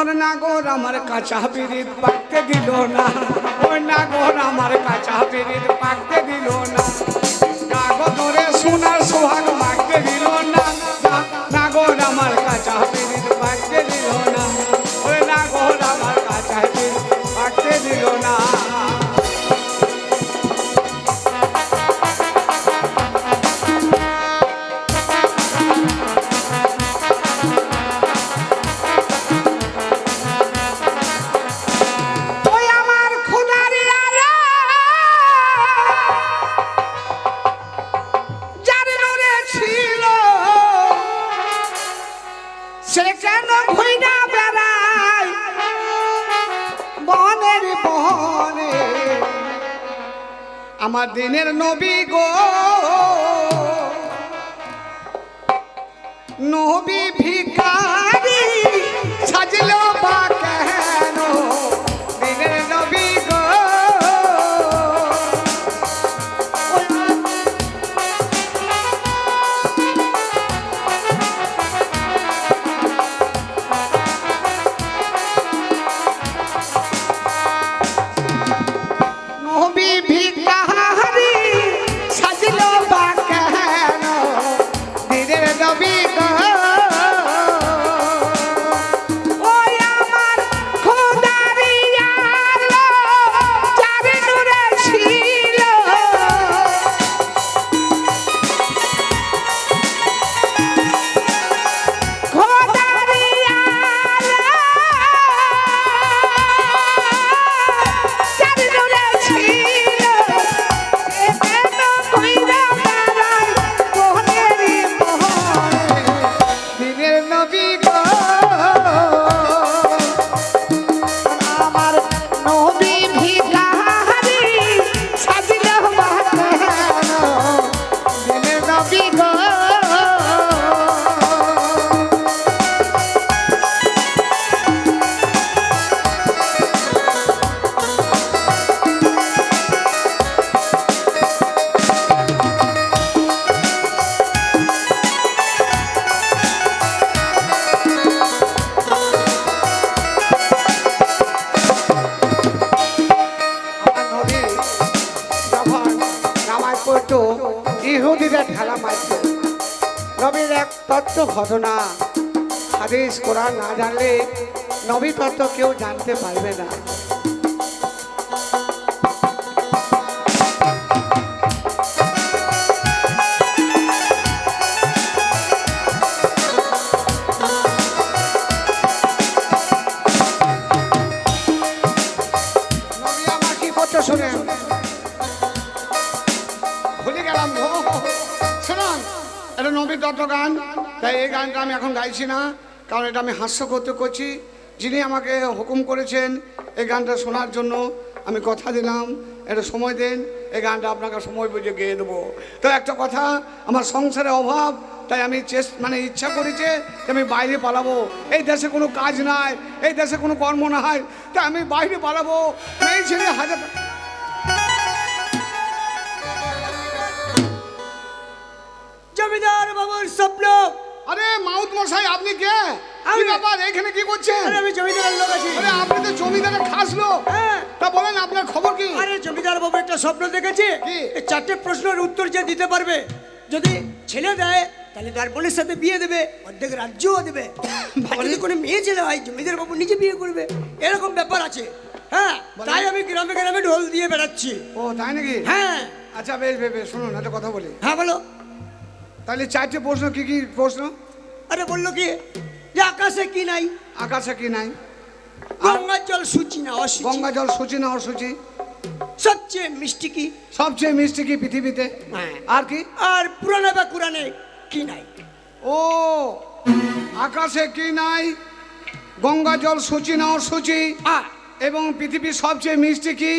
আরে নাগর আমার কাঁচা পিরিত পাকতে দিল না। ওই নাগর আমার কাঁচা পিরিত পাকতে দিল না। আমার দিনের নবী গো। নবী ভিকারি ইহুদিরা ঢালা মারছে নবীর এক তত্ত্ব ঘটনা। হাদিস কোরআন না জানলে নবী তত্ত্ব কেউ জানতে পারবে না। এটা নবী তত্ত্ব গান, তাই এই গানটা আমি এখন গাইছি না, কারণ এটা আমি হাস্য করতে করছি। যিনি আমাকে হুকুম করেছেন এই গানটা শোনার জন্য, আমি কথা দিলাম, এটা সময় দেন, এই গানটা আপনাকে সময় বুঝে গেয়ে দেবো। তো একটা কথা, আমার সংসারে অভাব, তাই আমি চেষ্টা মানে ইচ্ছা করেছে যে আমি বাইরে পালাবো। এই দেশে কোনো কাজ নাই, এই দেশে কোনো কর্ম নাই, তাই আমি বাইরে পালাবো। এই ছেলে হাজার বাবুর স্বপ্ন। আরে মাউত মশাই আপনি কে? কি আমি- ব্যাপার? এখানে কি করছেন? আরে আমি জমিদারের লোক আছি। আরে আপনি তো জমিদারের খাস লোক। হ্যাঁ। তা বলেন আপনার খবর কি? আরে জমিদার বাবু একটা স্বপ্ন দেখেছে? এই চারটে প্রশ্নের উত্তর যে দিতে পারবে যদি ছেলে দেয় তাহলে তার বোনের সাথে বিয়ে দেবে অর্ধেক রাজ্যও দেবে। যদি কোনো মেয়ে ছেলে হয় জমিদার বাবু নিজে বিয়ে করবে। এরকম ব্যাপার আছে। হ্যাঁ তাই আমি গ্রামে গ্রামে ঢোল দিয়ে বেড়াচ্ছি। ও তাই নাকি? হ্যাঁ। আচ্ছা বেশ বেশ, শুনুন একটা কথা বলি। হ্যাঁ বলো। তাহলে চারটে প্রশ্ন কি কি প্রশ্ন? আরে বলল কি? যে আকাশে কি নাই? আকাশে কি নাই? গঙ্গার জল সূচি না অসুচি? গঙ্গা জল সূচি না অসুচি? সবচেয়ে মিষ্টি কি? সবচেয়ে মিষ্টি কি পৃথিবীতে? হ্যাঁ। আর কি? আর পুরাণে বা কোরআনে কি নাই? ও আকাশে কি নাই? গঙ্গা জল সূচি না অসুচি? এবং পৃথিবীর সবচেয়ে মিষ্টি কি?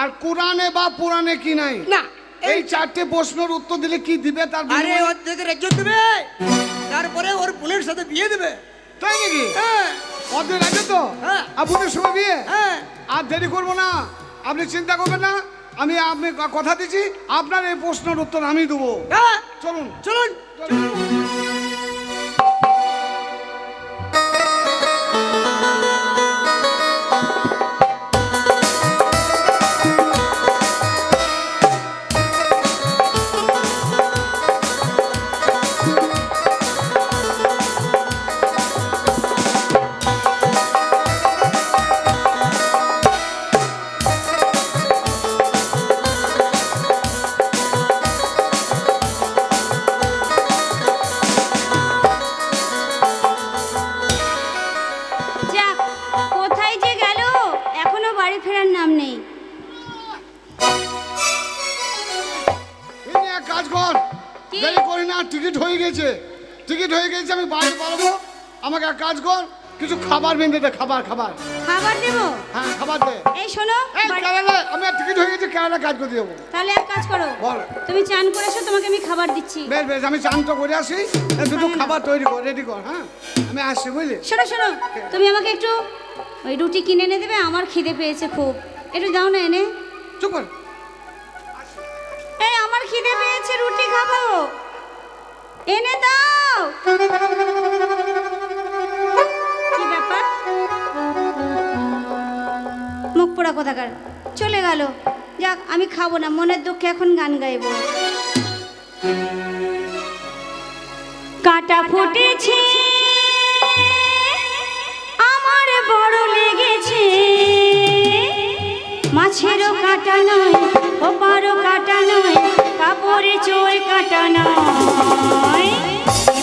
আর কোরআনে বা পুরাণে কি নাই? না। এই চারটে প্রশ্নের উত্তর দিলে কি দিবে? তার আরে ওর থেকে রাজ্য দেবে। তারপরে ওর বোনের সাথে বিয়ে দেবে। তাই নাকি? হ্যাঁ। অর্ধেক আছে তো? হ্যাঁ। আপনাদের সময় বিয়ে? হ্যাঁ। আর দেরি করব না। আপনি চিন্তা করবেন না। আমি আপনি কথা দিচ্ছি। আপনার এই প্রশ্নের উত্তর আমি দেবো। হ্যাঁ। চলুন। চলুন। চলুন। দেরি করি না টিকিট হয়ে গেছে। টিকিট হয়ে গেছে আমি বাইরে পারব আমাকে এক কাজ কর কিছু খাবার বেঁধে দে খাবার খাবার। খাবার দেবো? হ্যাঁ খাবার দে। এই শোনো বাড়ি- আমি টিকিট হয়ে গেছে কেরালা কাজ করে দেবো তাহলে এক কাজ করো। বল। তুমি চান করে এসো তোমাকে আমি খাবার দিচ্ছি। বেশ বেশ আমি চান তো করে আসি। দুটো হ্যাঁ। খাবার তৈরি কর রেডি কর হ্যাঁ? আমি আসছি বুঝলি? শোনো শোনো তুমি আমাকে একটু ওই রুটি কিনে এনে দেবে আমার খিদে পেয়েছে খুব। একটু দাও না এনে। চুপ কর। আমার খিদে পেয়েছে, রুটি খাব। এনে দাও। কি ব্যাপার? মুখ পোড়া কোথাকার? চলে গেল। যাক, আমি খাব না, মনের দুঃখে এখন গান গাইবো। কাটা ফুটেছে, আমার বড় লেগেছে। মাছেরও কাটা নয়, ওপারও কাটা নয়। কাপড়ে চোর কাটানা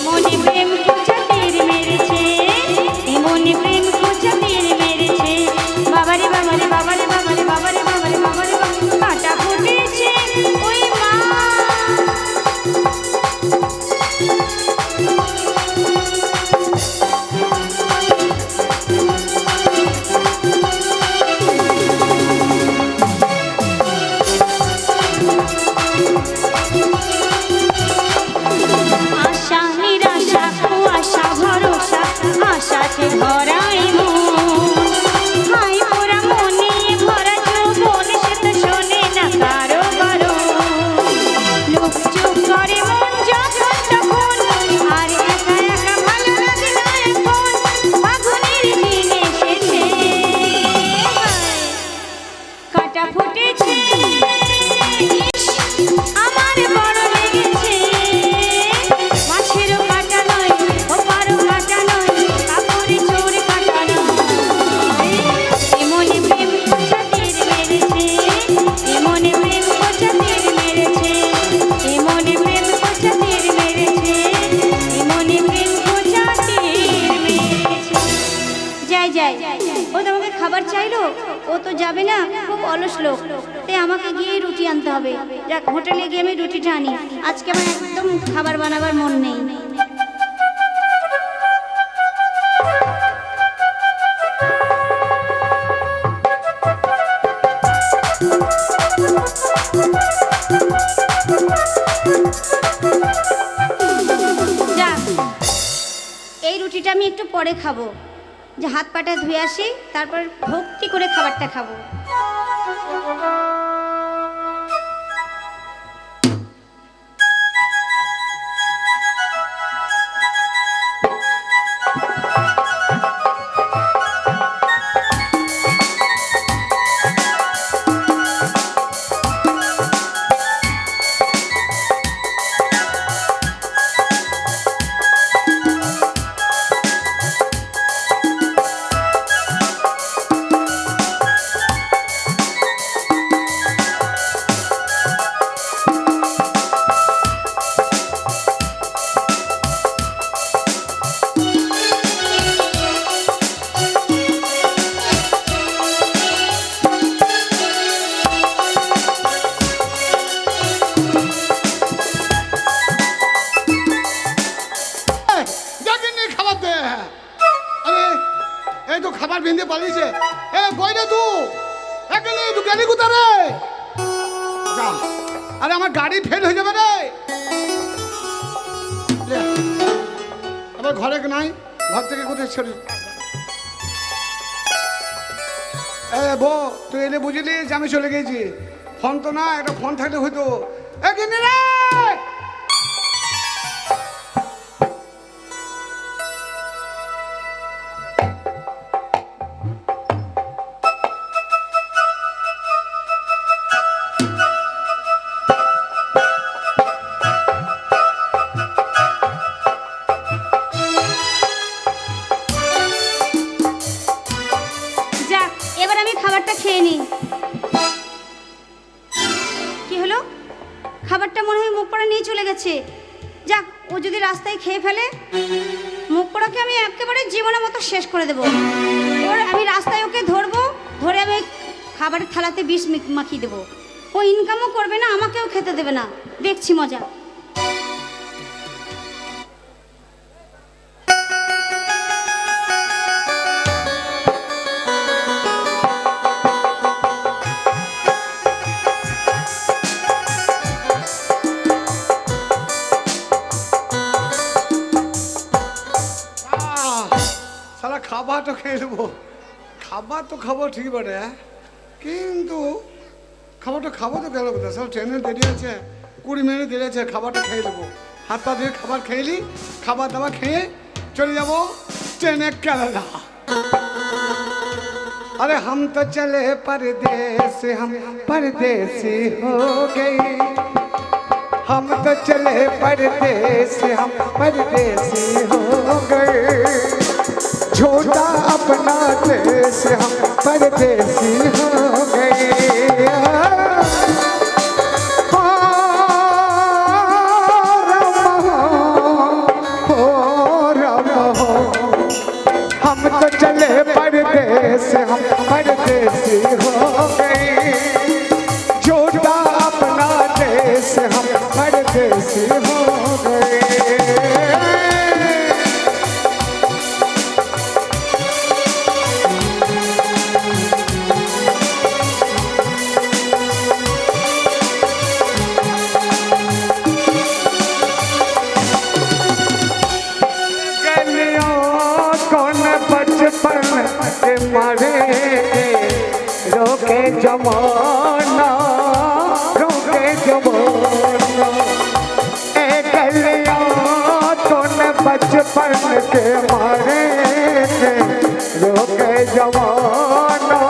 মনে প্রেম হবে। যাক, হোটেলে গিয়ে আমি রুটিটা আনি আজকে আমার একদম খাবার বানাবার মন নেই। এই রুটিটা আমি একটু পরে খাব। যে হাত পাটা ধুয়ে আসি, তারপর ভক্তি করে খাবারটা খাব। এই তো খাবার বেঁধে পালিয়েছে। এ কই রে তুই এখানে তুই গেলি কোথা রে আরে, আমার গাড়ি ফেল হয়ে যাবে রে। এবার ঘরে নাই? ঘর থেকে কোথায় ছেড়ে? এ বো তুই এলে বুঝলি যে আমি চলে গেছি। ফোন তো না, একটা ফোন থাকলে হয়তো এখানে রে কি হলো? খাবারটা মনে হয় মুখ পড়া নিয়ে চলে গেছে। যাক, ও যদি রাস্তায় খেয়ে ফেলে, মুখ পড়াকে আমি একেবারে জীবনের মতো শেষ করে দেবো। ওর আমি রাস্তায় ওকে ধরবো, ধরে আমি খাবারের থালাতে বিষ মাখিয়ে দেবো। ও ইনকামও করবে না, আমাকেও খেতে দেবে না। দেখছি মজা। খাবার তো খাবো ঠিক বটে হ্যাঁ? কিন্তু খাবারটা খাবো তো গেল কোথায় সব ট্রেনে দেরি আছে কুড়ি মিনিট দেরি আছে খাবারটা খেয়ে নেবো হাত পা দিয়ে খাবার খেয়ে নিই খাবার দাবার খেয়ে চলে যাবো ট্রেনে কেরালা अरे हम तो चले परदेस हम परदेसी हो गए हम तो चले परदेस हम परदेसी हो गए छोटा अपना देश हम परदेसी हो बचपन के मारे रोके जमाना